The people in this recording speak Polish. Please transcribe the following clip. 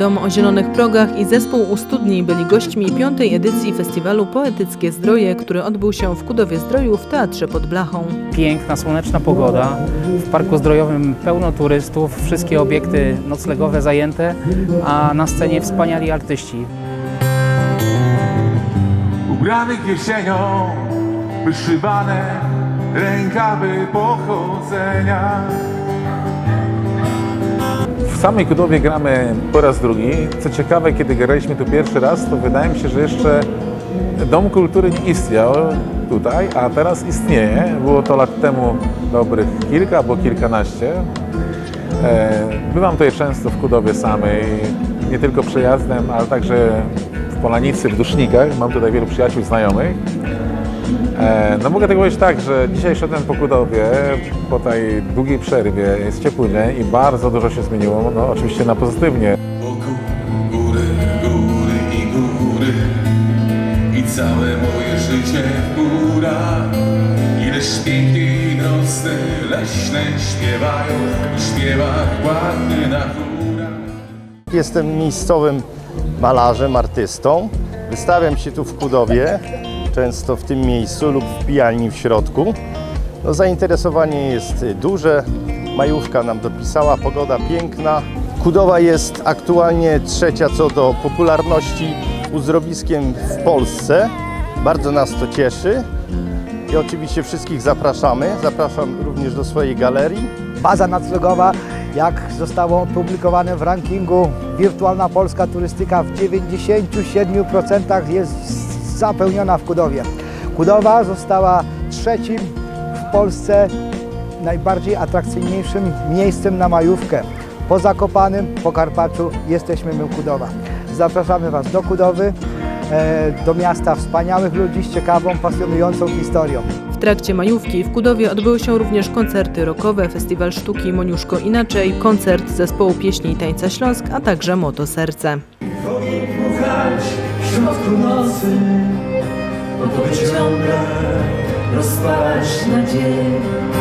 Dom o Zielonych Progach i zespół u Studni byli gośćmi piątej edycji festiwalu Poetyckie Zdroje, który odbył się w Kudowie Zdroju w Teatrze pod Blachą. Piękna, słoneczna pogoda. W parku zdrojowym pełno turystów, wszystkie obiekty noclegowe zajęte, a na scenie wspaniali artyści. Ubranych jesienią, wyszywane rękawy pochodzenia. Samej Kudowie gramy po raz drugi. Co ciekawe, kiedy graliśmy tu pierwszy raz, to wydaje mi się, że jeszcze Dom Kultury nie istniał tutaj, a teraz istnieje. Było to lat temu dobrych kilka albo kilkanaście. E, Bywam tutaj często w Kudowie samej, nie tylko przejazdem, ale także w Polanicy, w Dusznikach. Mam tutaj wielu przyjaciół, znajomych. E, No mogę tego powiedzieć tak, że dzisiaj szedłem po Kudowie, po tej długiej przerwie, jest ciepły dzień i bardzo dużo się zmieniło, no oczywiście na pozytywnie. Wokół góry, góry i góry I całe moje życie w górach Ileż pięknie rosny leśne śpiewają W śpiewach ładny na chórach Jestem miejscowym malarzem, artystą. Wystawiam się tu w Kudowie, często w tym miejscu lub w pijalni w środku. No, zainteresowanie jest duże. Majówka nam dopisała, pogoda piękna. Kudowa jest aktualnie trzecia co do popularności uzdrowiskiem w Polsce. Bardzo nas to cieszy. I oczywiście wszystkich zapraszamy. Zapraszam również do swojej galerii. baza noclegowa, jak zostało opublikowane w rankingu Wirtualna Polska Turystyka w 97% jest zapełniona w Kudowie. Kudowa została trzecim w Polsce najbardziej atrakcyjniejszym miejscem na majówkę. Po Zakopanym, po Karpaczu jesteśmy my Kudowa. Zapraszamy Was do Kudowy, e, do miasta wspaniałych ludzi z ciekawą, pasjonującą historią. W trakcie majówki w Kudowie odbyły się również koncerty rockowe, festiwal sztuki Moniuszko Inaczej, koncert zespołu pieśni i tańca Śląsk, a także Moto Serce. W środku nocy, by ciągle rozpalać nadzieję.